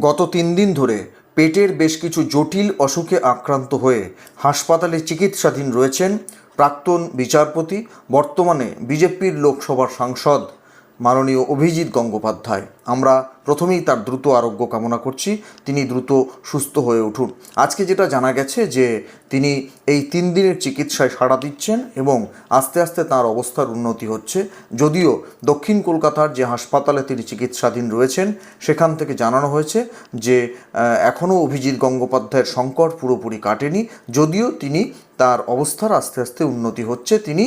গত তিন দিন ধরে পেটের বেশ কিছু জটিল অসুখে আক্রান্ত হয়ে হাসপাতালে চিকিৎসাধীন রয়েছেন প্রাক্তন বিচারপতি, বর্তমানে বিজেপির লোকসভার সাংসদ মাননীয় অভিজিৎ গঙ্গোপাধ্যায়। আমরা প্রথমেই তার দ্রুত আরোগ্য কামনা করছি, তিনি দ্রুত সুস্থ হয়ে উঠুন। আজকে যেটা জানা গেছে যে তিনি এই তিন দিনের চিকিৎসায় সাড়া দিচ্ছেন এবং আস্তে আস্তে তার অবস্থার উন্নতি হচ্ছে। যদিও দক্ষিণ কলকাতার যে হাসপাতালে তিনি চিকিৎসাধীন রয়েছেন, সেখান থেকে জানানো হয়েছে যে এখনও অভিজিৎ গঙ্গোপাধ্যায়ের সংকট পুরোপুরি কাটেনি। যদিও তিনি তার অবস্থার আস্তে আস্তে উন্নতি হচ্ছে, তিনি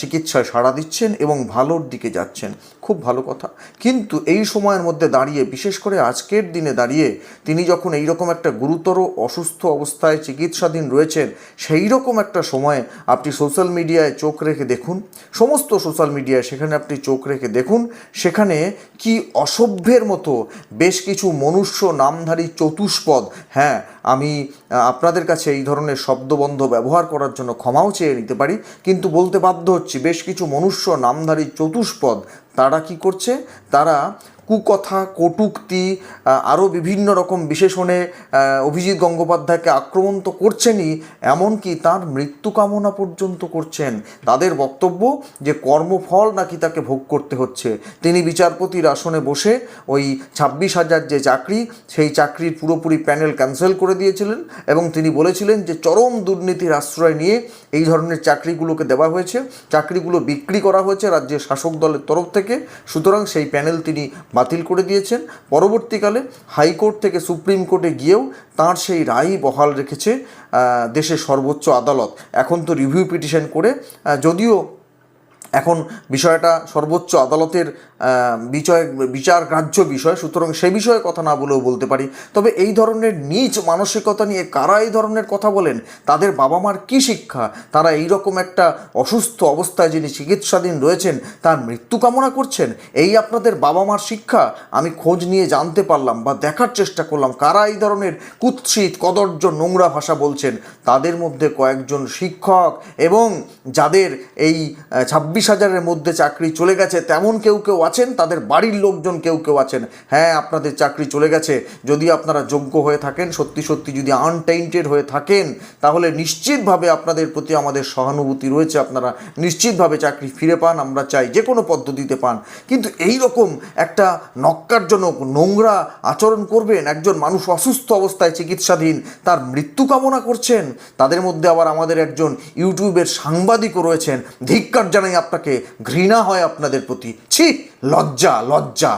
চিকিৎসায় সাড়া দিচ্ছেন এবং ভালোর দিকে যাচ্ছেন। খুব ভালো কথা। কিন্তু এই সময়ের মধ্যে দাঁড়িয়ে, বিশেষ করে আজকের দিনে দাঁড়িয়ে, তিনি যখন এই রকম একটা গুরুতর অসুস্থ অবস্থায় চিকিৎসাধীন রয়েছেন সেই রকম একটা সময়ে আপনি সোশ্যাল মিডিয়ায় চোখ রেখে দেখুন। সমস্ত সোশ্যাল মিডিয়ায় সেখানে আপনি চোখ রেখে দেখুন, সেখানে কি অসভ্যের মতো বেশ কিছু মনুষ্য নামধারী চতুষ্পদ হ্যাঁ আমি আপনাদের কাছে এই ধরনের শব্দবন্ধ ব্যবহার করার জন্য ক্ষমাও চেয়ে নিতে পারি, কিন্তু বলতে বাধ্য হচ্ছি, বেশ কিছু মনুষ্য নামধারী চতুষ্পদ, তারা কি করছে? তারা কুকথা, কটুক্তি আরও বিভিন্ন রকম বিশেষণে অভিজিৎ গঙ্গোপাধ্যায়কে আক্রমণ তো করছেনই, এমনকি তার মৃত্যু কামনা পর্যন্ত করছেন। তাদের বক্তব্য যে কর্মফল নাকি তাকে ভোগ করতে হচ্ছে। তিনি বিচারপতির আসনে বসে ওই ছাব্বিশ হাজার যে চাকরি, সেই চাকরির পুরোপুরি প্যানেল ক্যান্সেল করে দিয়েছিলেন এবং তিনি বলেছিলেন যে চরম দুর্নীতির আশ্রয় নিয়ে এই ধরনের চাকরিগুলোকে দেওয়া হয়েছে। চাকরিগুলো বিক্রি করা হয়েছে রাজ্যের শাসক দলের তরফ থেকে। সুতরাং সেই প্যানেল তিনি বাতিল করে দিয়েছেন। পরবর্তীকালে হাইকোর্ট থেকে সুপ্রিম কোর্টে গিয়েও তার সেই রায় বহাল রেখেছে দেশের সর্বোচ্চ আদালত। এখন তো রিভিউ পিটিশন করে যদিও এখন বিষয়টা সর্বোচ্চ আদালতের বিষয় বিচার গ্রাহ্য বিষয়, সুতরাং সে বিষয়ে কথা না বলেও বলতে পারি। তবে এই ধরনের নিচ মানসিকতা নিয়ে কারা এই ধরনের কথা বলেন? তাদের বাবা মার কী শিক্ষা? তারা এই রকম একটা অসুস্থ অবস্থায় যিনি চিকিৎসাধীন রয়েছেন, তার মৃত্যু কামনা করছেন? এই আপনাদের বাবা মার শিক্ষা আমি খোঁজ নিয়ে জানতে পারলাম বা দেখার চেষ্টা করলাম। কারা এই ধরনের কুৎসিত কদর্য নোংরা ভাষা বলছেন? তাদের মধ্যে কয়েকজন শিক্ষক এবং যাদের এই ছাব্বিশ হাজারের মধ্যে চাকরি চলে গেছে, তেমন কেউ কেউ আছেন, তাদের বাড়ির লোকজন কেউ কেউ আছেন। হ্যাঁ আপনাদের চাকরি চলে গেছে, যদি আপনারা যোগ্য হয়ে থাকেন, সত্যি সত্যি যদি আনটেইন্টেড হয়ে থাকেন, তাহলে নিশ্চিতভাবে আপনাদের প্রতি আমাদের সহানুভূতি রয়েছে, আপনারা নিশ্চিতভাবে চাকরি ফিরে পান, আমরা চাই যে কোনো পদ্ধতিতে পান। কিন্তু এই রকম একটা নক্কারজনক নোংরা আচরণ করবেন, একজন মানুষ অসুস্থ অবস্থায় চিকিৎসাধীন, তার মৃত্যু কামনা করছেন, তাদের মধ্যে আবার আমাদের একজন ইউটিউবের সাংবাদিকও রয়েছেন, ধিক্কার জানাই আপনাকে ঘৃণা হয় আপনাদের প্রতি। ছি লজ্জা লজ্জা।